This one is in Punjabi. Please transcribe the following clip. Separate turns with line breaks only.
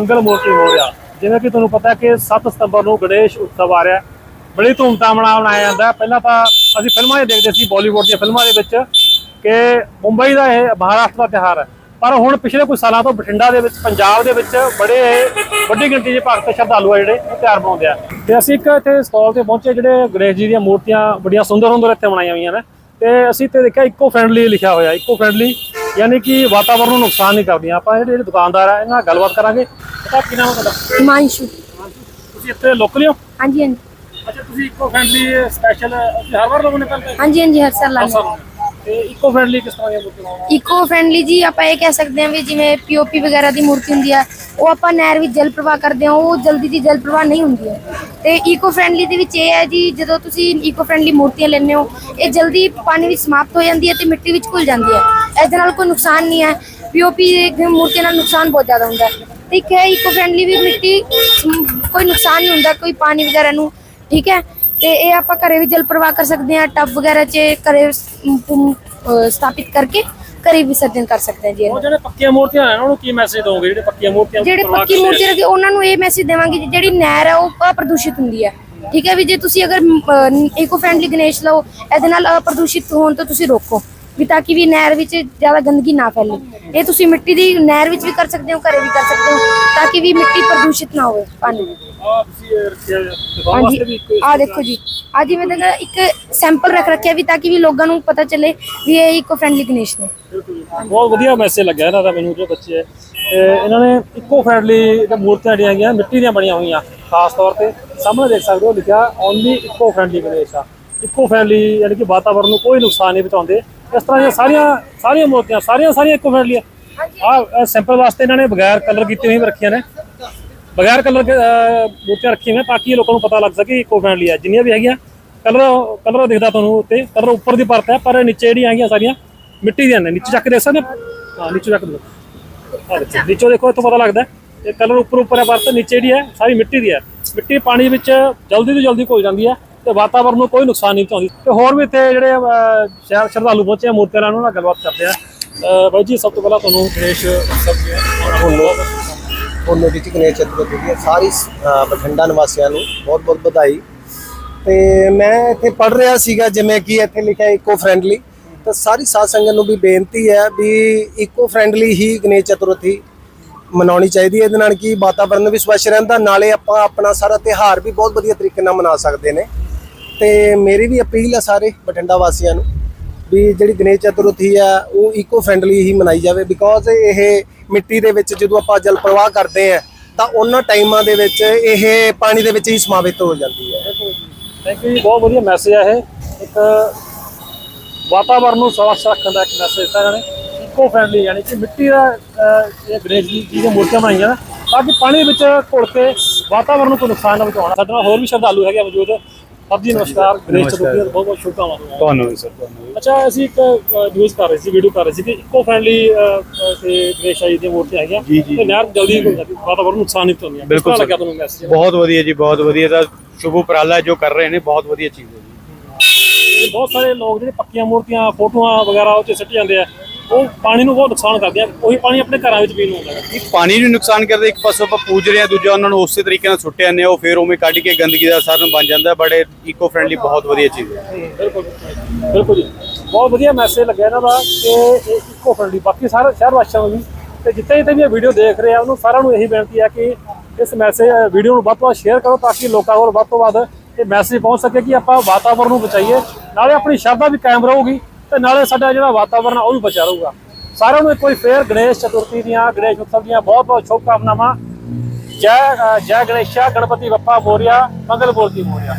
ਮੰਗਲ ਮੂਰਤੀ ਹੋ ਰਿਹਾ ਜਿਵੇਂ ਕਿ ਤੁਹਾਨੂੰ ਪਤਾ ਕਿ 7 ਸਤੰਬਰ ਨੂੰ ਗਣੇਸ਼ ਉਤਸਵ ਆ ਰਿਹਾ ਬੜੀ ਧੂਮਧਾਮ ਨਾਲ ਮਨਾਇਆ ਜਾਂਦਾ ਪਹਿਲਾਂ ਤਾਂ ਅਸੀਂ ਫਿਲਮਾਂ 'ਚ ਦੇਖਦੇ ਸੀ ਬਾਲੀਵੁੱਡ ਦੀਆਂ ਫਿਲਮਾਂ ਦੇ ਵਿੱਚ ਕਿ ਮੁੰਬਈ ਦਾ ਇਹ ਮਹਾਰਾਸ਼ਟਰ ਦਾ ਤਿਉਹਾਰ ਹੈ। ਪਰ ਹੁਣ ਪਿਛਲੇ ਕੁਝ ਸਾਲਾਂ ਤੋਂ ਬਠਿੰਡਾ ਦੇ ਵਿੱਚ, ਪੰਜਾਬ ਦੇ ਵਿੱਚ ਬੜੇ ਵੱਡੀ ਗਿਣਤੀ 'ਚ ਭਗਤ ਸ਼ਰਧਾਲੂ ਆ ਜਿਹੜੇ ਇਹ ਤਿਉਹਾਰ ਬਣਾਉਂਦੇ ਆ। ਤੇ ਅਸੀਂ ਇੱਕ ਇੱਥੇ ਸਟਾਲ ਤੇ ਪਹੁੰਚੇ ਜਿਹੜੇ ਗਣੇਸ਼ ਜੀ ਦੀਆਂ ਮੂਰਤੀਆਂ ਬੜੀਆਂ ਸੁੰਦਰ ਸੁੰਦਰ ਇੱਥੇ ਬਣਾਈਆਂ ਹੋਈਆਂ ਨੇ। ਤੇ ਅਸੀਂ ਤੇ ਦੇਖਿਆ ਇਕੋ ਫ੍ਰੈਂਡਲੀ ਲਿਖਿਆ ਹੋਇਆ, ਇਕੋ ਫ੍ਰੈਂਡਲੀ ਯਾਨੀ ਕਿ ਵਾਤਾਵਰਣ ਨੂੰ ਨੁਕਸਾਨ ਨਹੀਂ ਕਰਦੀਆਂ। ਆਪਾਂ ਜਿਹੜੇ ਜਿਹੜੇ ਦੁਕਾਨਦਾਰ ਆ, ਇਹਨਾਂ ਨਾਲ ਗੱਲਬਾਤ ਕਰਾਂਗੇ।
ਜਲ ਪ੍ਰਵਾਹ ਕਰਦੇ ਹਾਂ ਉਹ ਜਲਦੀ ਦੀ ਜਲ ਪ੍ਰਵਾਹ ਨਹੀਂ ਹੁੰਦੀ ਹੈ। ਤੇ ਇਕੋ ਫ੍ਰੈਂਡਲੀ ਦੇ ਵਿੱਚ ਇਹ ਹੈ ਜੀ ਜਦੋਂ ਤੁਸੀਂ ਇਕੋ ਫ੍ਰੈਂਡਲੀ ਮੂਰਤੀਆਂ ਲੈਂਦੇ ਹੋ ਇਹ ਜਲਦੀ ਪਾਣੀ ਵਿੱਚ ਸਮਾਪਤ ਹੋ ਜਾਂਦੀ ਹੈ ਤੇ ਮਿੱਟੀ ਵਿੱਚ ਘੁਲ ਜਾਂਦੀ ਹੈ। ਇਸ ਦੇ ਨਾਲ ਕੋਈ ਨੁਕਸਾਨ ਨਹੀਂ ਹੈ। ਪੀਓਪੀ ਦੀ ਮੂਰਤੀਆਂ ਨਾਲ ਨੁਕਸਾਨ ਬਹੁਤ ਜ਼ਿਆਦਾ ਹੁੰਦਾ ਹੈ। ਤੇ ਇੱਕ ਹੈ ਇਕੋ ਫ੍ਰੈਂਡਲੀ ਵੀ ਮਿੱਟੀ ਕੋਈ ਨੁਕਸਾਨ ਨਹੀਂ ਹੁੰਦਾ ਕੋਈ ਪਾਣੀ ਵਗੈਰਾ ਨੂੰ ਠੀਕ ਹੈ? ਤੇ ਇਹ ਆਪਾਂ ਘਰੇ ਵੀ ਜਲ ਪ੍ਰਵਾਹ ਕਰ ਸਕਦੇ ਹਾਂ ਟੱਬ ਵਗੈਰਾ 'ਚ ਘਰੇ ਸਥਾਪਿਤ ਕਰਕੇ ਘਰੇ ਵਿਸਰਜਨ ਕਰ ਸਕਦੇ ਹਾਂ ਜੀ
ਉਹ। ਜਿਹੜੇ ਪੱਕੀਆਂ ਮੂਰਤੀਆਂ ਨੇ ਉਹਨਾਂ ਨੂੰ ਕੀ ਮੈਸੇਜ ਦੋਗੇ ਜਿਹੜੇ ਪੱਕੀਆਂ ਮੂਰਤੀਆਂ
ਜਿਹੜੇ ਪੱਕੀ
ਕੇ
ਮੂਰਤੀ ਰੱਖੇ ਉਹਨਾਂ ਨੂੰ ਇਹ ਮੈਸੇਜ ਦੇਵਾਂਗੇ ਜਿਹੜੀ ਨਹਿਰ ਹੈ ਉਹ ਅਪ੍ਰਦੂਸ਼ਿਤ ਹੁੰਦੀ ਹੈ। ਠੀਕ ਹੈ ਵੀ ਜੇ ਤੁਸੀਂ ਅਗਰ ਇਕੋ ਫ੍ਰੈਂਡਲੀ ਗਣੇਸ਼ ਲਓ ਇਹਦੇ ਨਾਲ ਅਪ੍ਰਦੂਸ਼ਿਤ ਹੋਣ ਤੋਂ ਤੁਸੀਂ ਰੋਕੋ। ਵੀ ਤਾਂ ਕਿ ਵੀ ਨਹਿਰ ਵਿੱਚ ਜ਼ਿਆਦਾ ਗੰਦਗੀ ਨਾ ਫੈਲੇ। ਇਹ ਤੁਸੀਂ ਮਿੱਟੀ ਦੀ ਨਹਿਰ ਵਿੱਚ ਵੀ ਕਰ ਸਕਦੇ ਹੋ ਘਰੇ ਵੀ ਕਰ ਸਕਦੇ ਹੋ ਤਾਂ ਕਿ ਵੀ ਮਿੱਟੀ ਪ੍ਰਦੂਸ਼ਿਤ ਨਾ ਹੋਵੇ ਪਾਣੀ ਹਾਂਜੀ। ਆ ਦੇਖੋ ਜੀ। ਆ ਜਿਵੇਂ ਤੱਕ ਇੱਕ ਸੈਂਪਲ ਰੱਖ ਰੱਖਿਆ ਵੀ ਤਾਂ ਕਿ ਵੀ ਲੋਕਾਂ ਨੂੰ ਪਤਾ ਚੱਲੇ ਵੀ ਇਹ ਇਕੋ ਫ੍ਰੈਂਡਲੀ ਗਣੇਸ਼ ਨੇ।
ਬਹੁਤ ਵਧੀਆ ਮੈਸੇਜ ਲੱਗਿਆ ਇਹਨਾਂ ਦਾ ਮੈਨੂੰ ਜੋ ਬੱਚੇ ਹੈ। ਤੇ ਇਹਨਾਂ ਨੇ ਇਕੋ ਫ੍ਰੈਂਡਲੀ ਜਿਹੜੀਆਂ ਮੂਰਤੀਆਂ ਜਿਹੜੀਆਂ ਹੈਗੀਆਂ ਮਿੱਟੀ ਦੀਆਂ ਬਣੀਆਂ ਹੋਈਆਂ ਖਾਸ ਤੌਰ ਤੇ। ਸਾਹਮਣੇ ਦੇਖ ਸਕਦੇ ਹੋ ਲਿਖਿਆ ਓਨਲੀ ਇਕੋ ਫ੍ਰੈਂਡਲੀ ਗਣੇਸ਼ ਆ। ਇਕੋ ਫ੍ਰੈਂਡਲੀ ਯਾਨੀ ਕਿ ਵਾਤਾਵਰਣ ਨੂੰ ਕੋਈ ਨੁਕਸਾਨ ਨਹੀਂ ਪਹੁੰਚਾਉਂਦੇ। ਇਸ ਤਰ੍ਹਾਂ ਦੀਆਂ ਸਾਰੀਆਂ ਸਾਰੀਆਂ ਮੂਰਤੀਆਂ ਸਾਰੀਆਂ ਸਾਰੀਆਂ ਇਕੋ ਫ੍ਰੈਂਡਲੀ ਆ। ਆ ਸਿੰਪਲ ਵਾਸਤੇ ਇਹਨਾਂ ਨੇ ਬਗੈਰ ਕਲਰ ਕੀਤੇ ਹੋਏ ਰੱਖੀਆਂ ਨੇ। ਬਗੈਰ ਕਲਰ ਮੂਰਤੀਆਂ ਰੱਖੀਆਂ ਹੋਈਆਂ ਤਾਂ ਕਿ ਲੋਕਾਂ ਨੂੰ ਪਤਾ ਲੱਗ ਸਕੇ ਇਕੋ ਫ੍ਰੈਂਡਲੀ ਆ। ਜਿੰਨੀਆਂ ਵੀ ਹੈਗੀਆਂ ਕਲਰ ਕਲਰ ਦਿਖਦਾ ਤੁਹਾਨੂੰ ਉੱਤੇ ਕਲਰ ਉੱਪਰ ਦੀ ਪਰਤ ਹੈ ਪਰ ਨੀਚੇ ਜਿਹੜੀਆਂ ਹੈਗੀਆਂ ਸਾਰੀਆਂ ਮਿੱਟੀ ਦੀਆਂ ਨੇ। ਨੀਚੇ ਚੱਕ ਕੇ ਦੇਖ ਸਕਦੇ ਹੋ? ਨੀਚੇ ਚੱਕ ਦੇਖੋ ਨੀਚੇ ਦੇਖੋ ਇੱਥੋਂ ਪਤਾ ਲੱਗਦਾ। ਇਹ ਕਲਰ ਉੱਪਰ ਉੱਪਰ ਹੈ ਪਰਤ ਨੀਚੇ ਜਿਹੜੀ ਹੈ ਸਾਰੀ ਮਿੱਟੀ ਦੀ ਹੈ। ਮਿੱਟੀ ਪਾਣੀ ਵਿੱਚ ਜਲਦੀ ਤੋਂ ਜਲਦੀ ਘੁਲ ਜਾਂਦੀ ਹੈ। ਤੇ ਵਾਤਾਵਰਨ ਨੂੰ ਕੋਈ ਨੁਕਸਾਨ ਨਹੀਂ ਪਹੁੰਚਾਉਂਦੀ ਤੇ ਹੋਰ ਵੀ ਇੱਥੇ ਜਿਹੜੇ ਸ਼ਹਿਰ ਸ਼ਰਧਾਲੂ ਪਹੁੰਚੇ ਆ, ਮੂਰਤੀਆਂ ਨਾਲ ਗੱਲਬਾਤ ਕਰਦੇ ਆ। ਬਾਈ ਜੀ, ਸਭ ਤੋਂ ਪਹਿਲਾਂ ਤੁਹਾਨੂੰ ਗਣੇਸ਼ ਉਤਸਵ ਜੀ
ਹੁਣ ਮੇਰੀ ਗਣੇਸ਼ ਚਤੁਰਥੀ ਦੀ ਸਾਰੀ ਬਠਿੰਡਾ ਨਿਵਾਸੀਆਂ ਨੂੰ ਬਹੁਤ ਬਹੁਤ ਵਧਾਈ। ਤੇ ਮੈਂ ਇੱਥੇ ਪੜ ਰਿਹਾ ਸੀਗਾ, ਜਿਵੇਂ ਕਿ ਇੱਥੇ ਲਿਖਿਆ ਇਕੋ ਫ੍ਰੈਂਡਲੀ ਤਾਂ ਸਾਰੀ ਸਾਧ ਸੰਗਤ ਨੂੰ ਵੀ ਬੇਨਤੀ ਹੈ ਵੀ ਇਕੋ ਫ੍ਰੈਂਡਲੀ ਹੀ ਗਣੇਸ਼ ਚਤੁਰਥੀ ਮਨਾਉਣੀ ਚਾਹੀਦੀ ਹੈ। ਇਹਦੇ ਨਾਲ ਕੀ ਵਾਤਾਵਰਨ ਵੀ ਸਵੱਛ ਰਹਿੰਦਾ, ਨਾਲੇ ਆਪਾਂ ਆਪਣਾ ਸਾਰਾ ਤਿਹਾਰ ਵੀ ਬਹੁਤ ਵਧੀਆ ਤਰੀਕੇ ਨਾਲ ਮਨਾ ਸਕਦੇ ਨੇ। ਤੇ ਮੇਰੀ ਵੀ ਅਪੀਲ ਹੈ ਸਾਰੇ ਬਠਿੰਡਾ ਵਾਸੀਆਂ ਨੂੰ ਵੀ ਜਿਹੜੀ ਗਣੇਸ਼ ਚਤੁਰਥੀ ਆ, ਉਹ ਇਕੋ ਫ੍ਰੈਂਡਲੀ ਹੀ ਮਨਾਈ ਜਾਵੇ ਬਿਕੋਜ਼ ਇਹ ਮਿੱਟੀ ਦੇ ਵਿੱਚ ਜਦੋਂ ਆਪਾਂ ਜਲ ਪ੍ਰਵਾਹ ਕਰਦੇ ਆ, ਤਾਂ ਉਹਨਾਂ ਟਾਈਮਾਂ ਦੇ ਵਿੱਚ ਇਹ ਪਾਣੀ ਦੇ ਵਿੱਚ ਹੀ ਸਮਾਵਿਤ ਹੋ ਜਾਂਦੀ ਹੈ।
ਥੈਂਕ ਯੂ ਜੀ, ਬਹੁਤ ਵਧੀਆ ਮੈਸੇਜ ਹੈ ਇਹ। ਇੱਕ ਵਾਤਾਵਰਨ ਨੂੰ ਸਵੱਛ ਰੱਖਣ ਦਾ ਇੱਕ ਮੈਸੇਜ ਦਿੱਤਾ ਇਹਨਾਂ ਨੇ। ਇਕੋ ਫ੍ਰੈਂਡਲੀ ਯਾਨੀ ਕਿ ਮਿੱਟੀ ਦਾ ਇਹ ਗਣੇਸ਼ ਜੀ ਜੀ ਦੀਆਂ ਮੂਰਤੀਆਂ ਬਣਾਈਆਂ ਨੇ। ਤਾਂ ਕਿ ਪਾਣੀ ਵਿੱਚ ਘੁਲ ਕੇ ਵਾਤਾਵਰਨ ਨੂੰ ਕੋਈ ਨੁਕਸਾਨ ਨਾ ਪਹੁੰਚਾਉਣਾ। ਸਾਡੇ ਨਾਲ ਹੋਰ ਵੀ ਸ਼ਰਧਾਲੂ ਹੈਗੇ ਆ ਮੌਜੂਦ। ਸਭ ਜੀ ਨਮਸਕਾਰ। ਗਣੇਸ਼ ਚਤੁਰਥੀ ਦੀਆਂ ਬਹੁਤ ਬਹੁਤ ਸ਼ੁਭਕਾਮਨਾਵਾਂ
ਤੁਹਾਨੂੰ। ਵੀ ਸਰ ਤੁਹਾਨੂੰ ਵੀ।
ਅੱਛਾ ਅਸੀਂ ਇੱਕ ਨਿਊਜ਼ ਕਰ ਰਹੇ ਸੀ ਵੀਡੀਓ ਕਰ ਰਹੇ ਸੀ ਕਿ ਇਕੋ ਫ੍ਰੈਂਡਲੀ ਤੇ ਗਣੇਸ਼ ਜੀ ਦੀਆਂ ਮੂਰਤੀਆਂ ਹੈਗੀਆਂ।
ਜੀ, ਜੀ।
ਤੇ ਨਹਿਰ ਜਲਦੀ ਹੋ ਜਾਂਦੀ ਵਾਤਾਵਰਨ ਨੂੰ ਨੁਕਸਾਨ ਨਹੀਂ ਪਹੁੰਚਾਉਂਦੀਆਂ ਕਿਸ
ਬਿਲਕੁਲ
ਤਰ੍ਹਾਂ
ਸਰ।
ਲੱਗਿਆ ਤੁਹਾਨੂੰ ਮੈਸੇਜ
ਬਹੁਤ ਵਧੀਆ ਜੀ ਬਹੁਤ ਵਧੀਆ। ਦਾ ਸ਼ੁਭ ਉਪਰਾਲਾ ਜੋ ਕਰ ਰਹੇ ਨੇ ਬਹੁਤ ਵਧੀਆ ਚੀਜ਼ ਹੈ ਜੀ।
ਬਹੁਤ ਸਾਰੇ ਲੋਕ ਜਿਹੜੇ ਪੱਕੀਆਂ ਮੂਰਤੀਆਂ ਫੋਟੋਆਂ ਵਗੈਰਾ ਉਹ 'ਚ ਸਿੱਟ ਜਾਂਦੇ ਆ। ਉਹ ਪਾਣੀ ਨੂੰ ਬਹੁਤ ਨੁਕਸਾਨ ਕਰਦੇ ਆ ਉਹੀ ਪਾਣੀ ਆਪਣੇ ਘਰਾਂ ਵਿੱਚ ਪੀਣ ਨੂੰ ਹੁੰਦਾ ਹੈ।
ਇੱਕ ਪਾਣੀ ਨੂੰ ਨੁਕਸਾਨ ਕਰਦੇ ਇੱਕ ਪਾਸੋਂ ਆਪਾਂ ਪੂਜ ਰਹੇ ਆ ਦੂਜਾ ਉਹਨਾਂ ਨੂੰ ਉਸੇ ਤਰੀਕੇ ਨਾਲ ਸੁੱਟੇ ਜਾਂਦੇ ਆ ਉਹ ਫਿਰ ਉਵੇਂ ਕੱਢ ਕੇ ਗੰਦਗੀ ਦਾ ਸਾਧਨ ਬਣ ਜਾਂਦਾ ਬੜੇ ਇਕੋ ਫ੍ਰੈਂਡਲੀ ਬਹੁਤ ਵਧੀਆ ਚੀਜ਼ ਹੈ।
ਬਿਲਕੁਲ ਬਿਲਕੁਲ ਜੀ। ਬਹੁਤ ਵਧੀਆ ਮੈਸੇਜ ਲੱਗਿਆ ਇਹਨਾਂ ਦਾ ਕਿ ਇਹ ਇਕੋ ਫ੍ਰੈਂਡਲੀ ਬਾਕੀ ਸਾਰੇ ਸ਼ਹਿਰ ਵਾਸੀਆਂ ਨੂੰ ਵੀ ਤੇ ਜਿੱਥੇ ਜਿੱਥੇ ਵੀ ਇਹ ਵੀਡੀਓ ਦੇਖ ਰਹੇ ਆ ਉਹਨੂੰ ਸਾਰਿਆਂ ਨੂੰ ਇਹੀ ਬੇਨਤੀ ਹੈ ਕਿ ਇਸ ਮੈਸੇਜ ਵੀਡੀਓ ਨੂੰ ਵੱਧ ਤੋਂ ਵੱਧ ਸ਼ੇਅਰ ਕਰੋ ਤਾਂ ਕਿ ਲੋਕਾਂ ਕੋਲ ਵੱਧ ਤੋਂ ਵੱਧ ਇਹ ਮੈਸੇਜ ਪਹੁੰਚ ਸਕੇ ਕਿ ਆਪਾਂ ਵਾਤਾਵਰਨ ਨੂੰ ਬਚਾਈਏ। ਨਾਲੇ ਆਪਣੀ ਸ਼ਰਧਾ ਵੀ ਕਾਇਮ ਰਹੂਗੀ। ਤੇ ਨਾਲੇ ਸਾਡਾ ਜਿਹੜਾ ਵਾਤਾਵਰਨ ਆ, ਉਹ ਵੀ ਬਚਿਆ ਰਹੂਗਾ। ਸਾਰਿਆਂ ਨੂੰ ਇੱਕ ਵਾਰੀ ਫੇਰ ਗਣੇਸ਼ ਚਤੁਰਥੀ ਦੀਆਂ, ਗਣੇਸ਼ ਉਤਸਵ ਦੀਆਂ ਬਹੁਤ ਬਹੁਤ ਸ਼ੁਭ ਕਾਮਨਾਵਾਂ ਜੈ ਜੈ ਗਣੇਸ਼ਾ, ਗਣਪਤੀ ਬੱਪਾ ਮੋਰਿਆ ਮੰਗਲ ਮੂਰਤੀ ਮੋਰਿਆ।